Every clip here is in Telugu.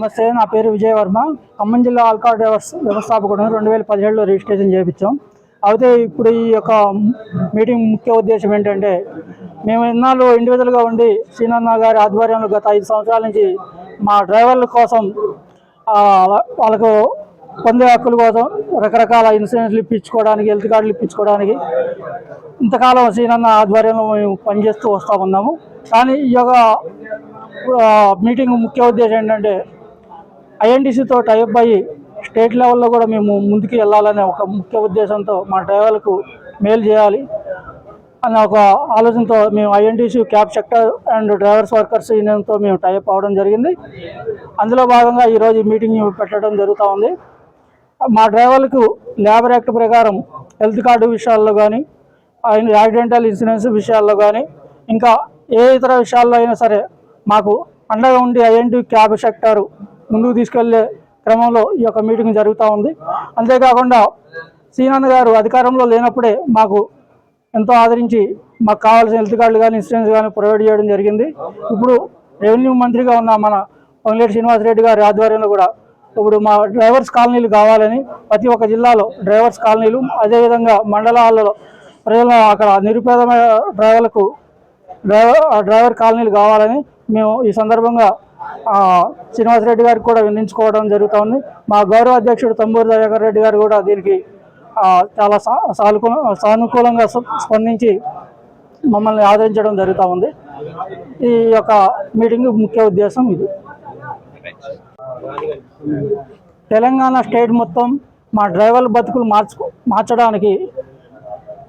నమస్తే నా పేరు విజయవర్మ. ఖమ్మం జిల్లా ఆల్కాడ్ డ్రైవర్స్ వ్యవస్థాపకుడు రెండు వేల పదిహేడులో రిజిస్ట్రేషన్ చేయించాం. అయితే ఇప్పుడు ఈ యొక్క మీటింగ్ ముఖ్య ఉద్దేశం ఏంటంటే మేము ఇన్నాళ్ళు ఇండివిజువల్గా ఉండి శ్రీనన్న గారి ఆధ్వర్యంలో గత ఐదు సంవత్సరాల నుంచి మా డ్రైవర్ల కోసం వాళ్ళకు పొందే హక్కుల కోసం రకరకాల ఇన్సూరెన్స్లు ఇప్పించుకోవడానికి హెల్త్ కార్డులు ఇప్పించుకోవడానికి ఇంతకాలం శ్రీనన్న ఆధ్వర్యంలో మేము పనిచేస్తూ వస్తూ ఉన్నాము. కానీ ఈ యొక్క మీటింగ్ ముఖ్య ఉద్దేశం ఏంటంటే ఐఎన్టీసీతో టైప్ అయ్యి స్టేట్ లెవెల్లో కూడా మేము ముందుకు వెళ్ళాలనే ఒక ముఖ్య ఉద్దేశంతో మా డ్రైవర్లకు మేలు చేయాలి అనే ఒక ఆలోచనతో మేము INTC cab sector and drivers workers యూనియన్తో మేము టైప్ అవ్వడం జరిగింది. అందులో భాగంగా ఈరోజు మీటింగ్ పెట్టడం జరుగుతూ ఉంది. మా డ్రైవర్లకు లేబర్ యాక్ట్ ప్రకారం హెల్త్ కార్డు విషయాల్లో కానీ యాక్సిడెంటల్ ఇన్సూరెన్స్ విషయాల్లో కానీ ఇంకా ఏ ఇతర విషయాల్లో అయినా సరే మాకు అండగా ఉండి ఐఎన్టీ క్యాబ్ సెక్టారు ముందుకు తీసుకెళ్ళే క్రమంలో ఈ యొక్క మీటింగ్ జరుగుతూ ఉంది. అంతేకాకుండా సీనాన్న గారు అధికారంలో లేనప్పుడే మాకు ఎంతో ఆదరించి మాకు కావాల్సిన హెల్త్ కార్డులు కానీ ఇన్సూరెన్స్ కానీ ప్రొవైడ్ చేయడం జరిగింది. ఇప్పుడు రెవెన్యూ మంత్రిగా ఉన్న మన పొంగిరెడ్డి శ్రీనివాసరెడ్డి గారి ఆధ్వర్యంలో కూడా ఇప్పుడు మా డ్రైవర్స్ కాలనీలు కావాలని ప్రతి ఒక్క జిల్లాలో డ్రైవర్స్ కాలనీలు అదేవిధంగా మండలాలలో ప్రజలు అక్కడ నిరుపేదమైన డ్రైవర్లకు డ్రైవర్ ఆ డ్రైవర్ కాలనీలు కావాలని మేము ఈ సందర్భంగా శ్రీనివాసరెడ్డి గారికి కూడా విందించుకోవడం జరుగుతుంది. మా గౌరవ అధ్యక్షుడు తంబూరు దయాకర్ రెడ్డి గారు కూడా దీనికి చాలా సా- సానుకూల సానుకూలంగా స్పందించి మమ్మల్ని ఆదరించడం జరుగుతూ ఉంది. ఈ యొక్క మీటింగ్ ముఖ్య ఉద్దేశం ఇది. తెలంగాణ స్టేట్ మొత్తం మా డ్రైవర్ల బతుకులు మార్చు మార్చడానికి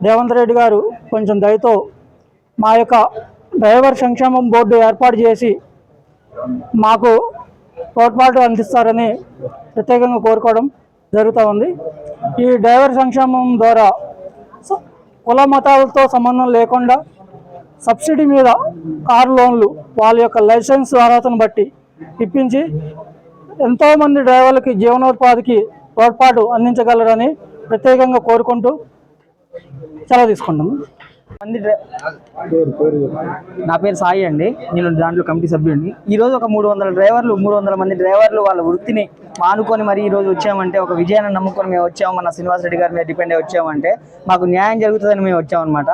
రేవంత్ రెడ్డి గారు కొంచెం దయతో మా యొక్క డ్రైవర్ సంక్షేమం బోర్డు ఏర్పాటు చేసి మాకు తోడ్పాటు అందిస్తారని ప్రత్యేకంగా కోరుకోవడం జరుగుతూ ఉంది. ఈ డ్రైవర్ సంక్షేమం ద్వారా కుల మతాలతో సంబంధం లేకుండా సబ్సిడీ మీద కారు లోన్లు వాళ్ళ యొక్క లైసెన్స్ అర్హతను బట్టి ఇప్పించి ఎంతోమంది డ్రైవర్లకి జీవనోపాధికి తోడ్పాటు అందించగలరని ప్రత్యేకంగా కోరుకుంటూ సెలవు తీసుకుంటాము నా పేరు సాయి అండి. నేను దాంట్లో కమిటీ సభ్యుడిని. ఈ రోజు ఒక మూడు వందల డ్రైవర్లు మూడు వందల మంది డ్రైవర్లు వాళ్ళ వృత్తిని మానుకొని మరి ఈ రోజు వచ్చామంటే ఒక విజయాన్ని నమ్ముకొని మేము వచ్చాము. మన శ్రీనివాస్ రెడ్డి గారి మీద డిపెండ్ అయి వచ్చామంటే మాకు న్యాయం జరుగుతుందని మేము వచ్చామన్నమాట.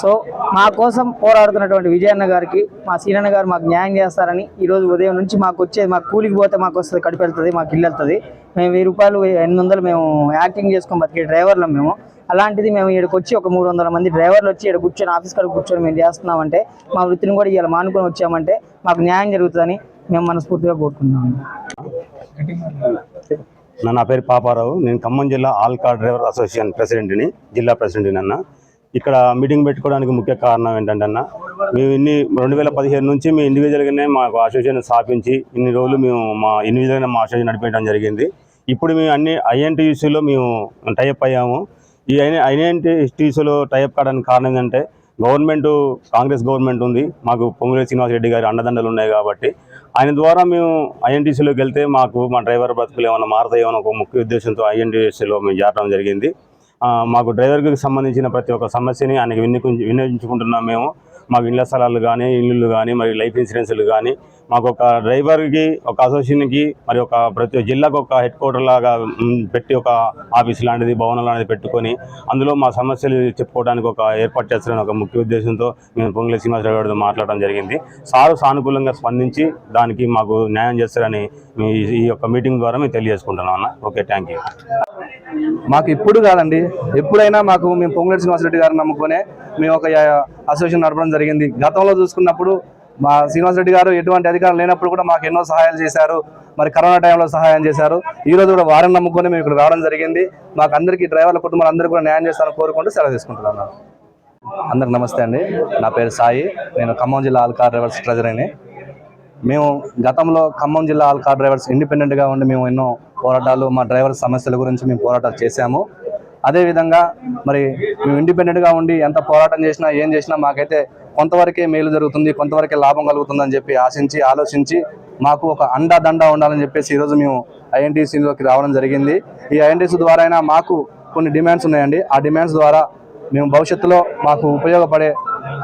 సో మా కోసం పోరాడుతున్నటువంటి విజయన్న గారికి మా సీనన్న గారు మాకు న్యాయం చేస్తారని ఈరోజు ఉదయం నుంచి మాకు వచ్చేది మాకు కూలికి పోతే మాకు వస్తుంది కడుపు వెళ్తుంది మాకు ఇల్లు వెళ్తుంది. మేము వెయ్యి రూపాయలు ఎనిమిది వందలు మేము యాక్టింగ్ చేసుకొని బతికే డ్రైవర్లం మేము. అలాంటిది మేము ఇక్కడికి వచ్చి ఒక మూడు వందల మంది డ్రైవర్లు వచ్చి ఇక్కడ కూర్చొని ఆఫీస్ కాడ కూర్చొని మేము చేస్తున్నామంటే మా వృత్తిని కూడా ఇవాళ మానుకొని వచ్చామంటే మాకు న్యాయం జరుగుతుందని మేము మనస్ఫూర్తిగా కోరుకుంటున్నాము. నా నా పేరు పాపారావు. నేను ఖమ్మం జిల్లా ఆల్ కార్ డ్రైవర్ అసోసియేషన్ ప్రెసిడెంట్ని జిల్లా ప్రెసిడెంట్ని అన్న. ఇక్కడ మీటింగ్ పెట్టుకోవడానికి ముఖ్య కారణం ఏంటంటే అన్న మేము ఇన్ని రెండు వేల పదిహేను నుంచి మేము ఇండివిజువల్గానే మాకు అసోసియేషన్ స్థాపించి ఇన్ని రోజులు మేము మా ఇండివిజువల్గానే మా అసోసియేషన్ నడిపించడం జరిగింది. ఇప్పుడు మేము అన్ని ఐఎన్టీయూసీలో మేము టైప్ అయ్యాము. ఈ ఐఎన్టీయూసీలో టైప్ కావడానికి కారణం ఏంటంటే గవర్నమెంట్ కాంగ్రెస్ గవర్నమెంట్ ఉంది. మాకు పొంగులే శ్రీనివాస్ రెడ్డి గారి అండదండలు ఉన్నాయి కాబట్టి ఆయన ద్వారా మేము ఐఎన్టీసీలోకి వెళ్తే మాకు మా డ్రైవర్ బతుకులు ఏమైనా మారుతాయేమో ఒక ముఖ్య ఉద్దేశంతో ఐఎన్టీసీలో మేము చేరడం జరిగింది. మాకు డ్రైవర్కి సంబంధించిన ప్రతి ఒక్క సమస్యని ఆయనకి విన్నకు వినియోగించుకుంటున్నాం మేము. మాకు ఇళ్ళ స్థలాలు కానీ ఇల్లులు కానీ మరి లైఫ్ ఇన్సూరెన్స్లు కానీ మాకు ఒక డ్రైవర్కి ఒక అసోసియేషన్కి మరి ఒక ప్రతి జిల్లాకు ఒక హెడ్ క్వార్టర్ లాగా పెట్టి ఒక ఆఫీస్ లాంటిది భవనం లాంటిది పెట్టుకొని అందులో మా సమస్యలు చెప్పుకోవడానికి ఒక ఏర్పాటు చేస్తారని ఒక ముఖ్య ఉద్దేశంతో మేము పొంగులే శ్రీనివాసరావు గారితో మాట్లాడడం జరిగింది. సారు సానుకూలంగా స్పందించి దానికి మాకు న్యాయం చేస్తారని మీ ఈ యొక్క మీటింగ్ ద్వారా మేము తెలియజేసుకుంటున్నాం అన్న. Okay thank you. మాకు ఇప్పుడు కాదండి. ఎప్పుడైనా మాకు మేము పొంగులేటి శ్రీనివాసరెడ్డి గారిని నమ్ముకునే మేము ఒక అసోసియేషన్ నడపడం జరిగింది. గతంలో చూసుకున్నప్పుడు మా శ్రీనివాసరెడ్డి గారు ఎటువంటి అధికారం లేనప్పుడు కూడా మాకు ఎన్నో సహాయాలు చేశారు. మరి కరోనా టైంలో సహాయం చేశారు. ఈ రోజు కూడా వారిని నమ్ముకొని మేము ఇక్కడ రావడం జరిగింది. మాకు అందరికీ డ్రైవర్ల కుటుంబాలు అందరికీ కూడా న్యాయం చేస్తారని కోరుకుంటూ సెలవు తీసుకుంటున్నాను. అందరికి నమస్తే అండి. నా పేరు సాయి. నేను ఖమ్మం జిల్లా ఆల్కార్ రివర్స్ ట్రెజరీని మేము గతంలో ఖమ్మం జిల్లా ఆల్ కార్ డ్రైవర్స్ ఇండిపెండెంట్గా ఉండి మేము ఎన్నో పోరాటాలు మా డ్రైవర్ సమస్యల గురించి మేము పోరాటాలు చేశాము. అదేవిధంగా మరి మేము ఇండిపెండెంట్గా ఉండి ఎంత పోరాటం చేసినా ఏం చేసినా మాకైతే కొంతవరకే మేలు జరుగుతుంది కొంతవరకే లాభం కలుగుతుందని చెప్పి ఆశించి ఆలోచించి మాకు ఒక అండాదండ ఉండాలని చెప్పేసి ఈరోజు మేము ఐఎన్టీసీలోకి రావడం జరిగింది. ఈ ఐఎన్టీసీ ద్వారా అయినా మాకు కొన్ని డిమాండ్స్ ఉన్నాయండి. ఆ డిమాండ్స్ ద్వారా మేము భవిష్యత్తులో మాకు ఉపయోగపడే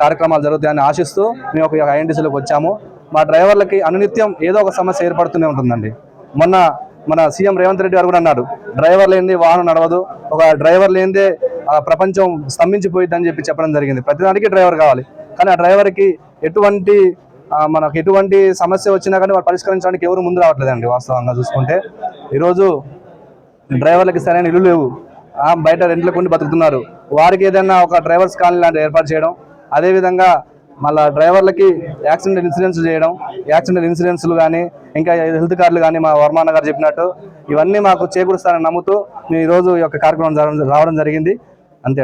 కార్యక్రమాలు జరుగుతాయని ఆశిస్తూ మేము ఒక ఐఎన్టీసీలోకి వచ్చాము. మా డ్రైవర్లకి అనునిత్యం ఏదో ఒక సమస్య ఏర్పడుతూనే ఉంటుందండి. మొన్న మన సీఎం రేవంత్ రెడ్డి గారు కూడా అన్నారు డ్రైవర్ లేనిదే వాహనం నడవదు ఒక డ్రైవర్ లేనిదే ఆ ప్రపంచం స్తంభించిపోయిద్దని చెప్పి చెప్పడం జరిగింది. ప్రతిదానికి డ్రైవర్ కావాలి. కానీ ఆ డ్రైవర్కి ఎటువంటి మనకు ఎటువంటి సమస్య వచ్చినా కానీ వాళ్ళు పరిష్కరించడానికి ఎవరు ముందు రావట్లేదండి వాస్తవంగా చూసుకుంటే. ఈరోజు డ్రైవర్లకి సరైన ఇల్లు లేవు. బయట రెంట్లకు ఉండి బతుకుతున్నారు. వారికి ఏదైనా ఒక డ్రైవర్స్ కాలనీ లాంటి ఏర్పాటు చేయడం అదేవిధంగా మళ్ళీ డ్రైవర్లకి యాక్సిడెంట్ ఇన్సూరెన్స్ చేయడం యాక్సిడెంట్ ఇన్సూరెన్స్లు కానీ ఇంకా హెల్త్ కార్డులు కానీ మా వర్మాన గారు చెప్పినట్టు ఇవన్నీ మాకు చేకూరుస్తారని నమ్ముతూ మేము ఈరోజు ఈ యొక్క కార్యక్రమం రావడం జరిగింది. అంతే అండి.